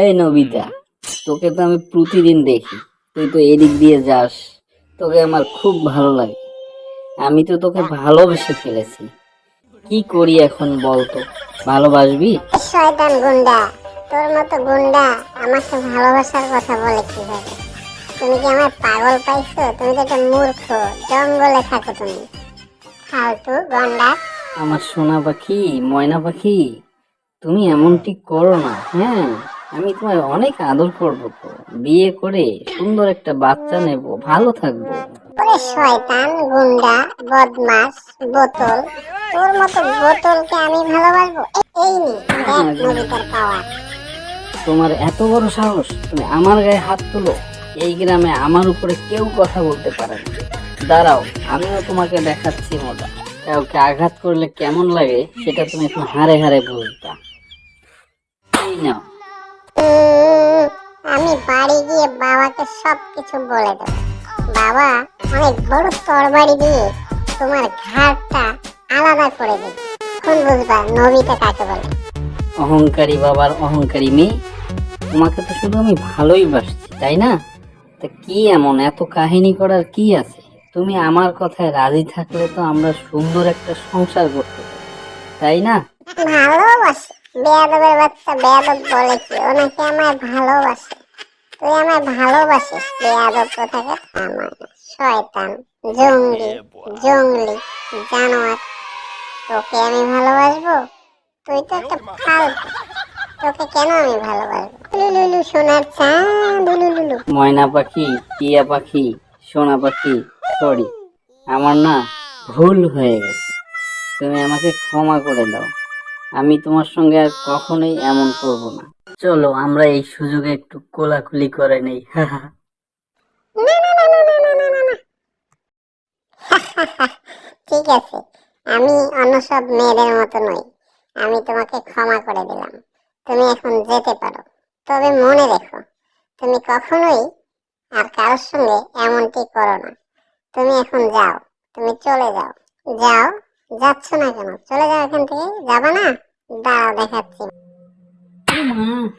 এই নবিতা তোকে তো আমি প্রতিদিন দেখি। তুই তো এদিক দিয়ে যাস তোকে আমার খুব ভালো লাগে। আমি তো তোকে ভালোবেসে ফেলেছি। কি করি এখন বলতো ভালোবাসবি? শয়তান গুন্ডা তোর মতো গুন্ডা আমাকে ভালোবাসার কথা বলে কীভাবে? তুমি কি আমার পাগল পাইছো? তুমি তো একটা মূর্খ জঙ্গলে থাকো তুমি। ফালতু গন্ডা। আমার সোনা পাখি ময়না পাখি। তুমি এমনটি করো না হ্যাঁ? আমি তোমায় অনেক আদর করব তো। বিয়ে করে সুন্দর একটা বাচ্চা নেব ভালো থাকব। ওরে শয়তান গুন্ডা বদমাস বোতল তোর মতো বোতলকে আমি ভালোবাসবো? এই নি দেখ নবিতার পাওয়ার তোমার এত বড় সাহস তুমি আমার গায়ে হাত তুলো। এই গ্রামে আমার উপরে কেউ কথা বলতে পারে না। দাঁড়াও আমিও তোমাকে দেখাচ্ছি মজা। কাউকে আঘাত করলে কেমন লাগে সেটা তুমি এখন হারে হারে বুঝবা নাও উম, আমি বাড়ি গিয়ে বাবাকে সব কিছু বলে দেবো। বাবা অনেক বড় তরবারি দিয়ে তোমার ঘাটটা আলাদা করে দেবে। এখন বুঝবা নবীটা কাকে বলে? অহংকারী বাবার অহংকারী মেয়ে? তোমাকে তো শুধু আমি ভালোই বাসছি তাই না? তা কি এমন এত কাহিনী করার কি আছে? তুমি আমার কথায় রাজি থাকলে তো আমরা সুন্দর একটা সংসার করতে পারি তাই না? ভালোবাসে। বেয়াদবের বাচ্চা বেয়াদব বলে কি? ও নাকি আমায় ভালোবাসে। তুই আমায় ভালোবাসিস বেয়াদব কোথাকে আমার শয়তান জঙ্গলি জঙ্গলি জানোয়ার। তোকে আমি ভালোবাসবো? তুই তো একটা ফালতু। তোকে কেন আমি ভালোবাসবো? লুলুলু সোনার চাঁদ লুলুলু। ময়না পাখি টিয়া পাখি সোনা পাখি সরি। আমার না ভুল হয়ে গেছে। তুমি আমাকে ক্ষমা করে দাও। আমি তোমার সঙ্গে আর কখনোই এমন করব না। চলো, আমরা এই সুযোগে একটু কোলাকুলি করে নেই। ঠিক আছে, আমি অন্য সব মেয়েদের মতো নই। আমি তোমাকে ক্ষমা করে দিলাম। তুমি এখন যেতে পারো। তবে মনে রেখো, তুমি কখনোই আর কারোর সঙ্গে এমনটি করো না। তুমি এখন যাও, তুমি চলে যাও। যাও যাচ্ছ না কেন চলে যাও এখান থেকে যাবা না দাঁড়াও দেখাচ্ছি মা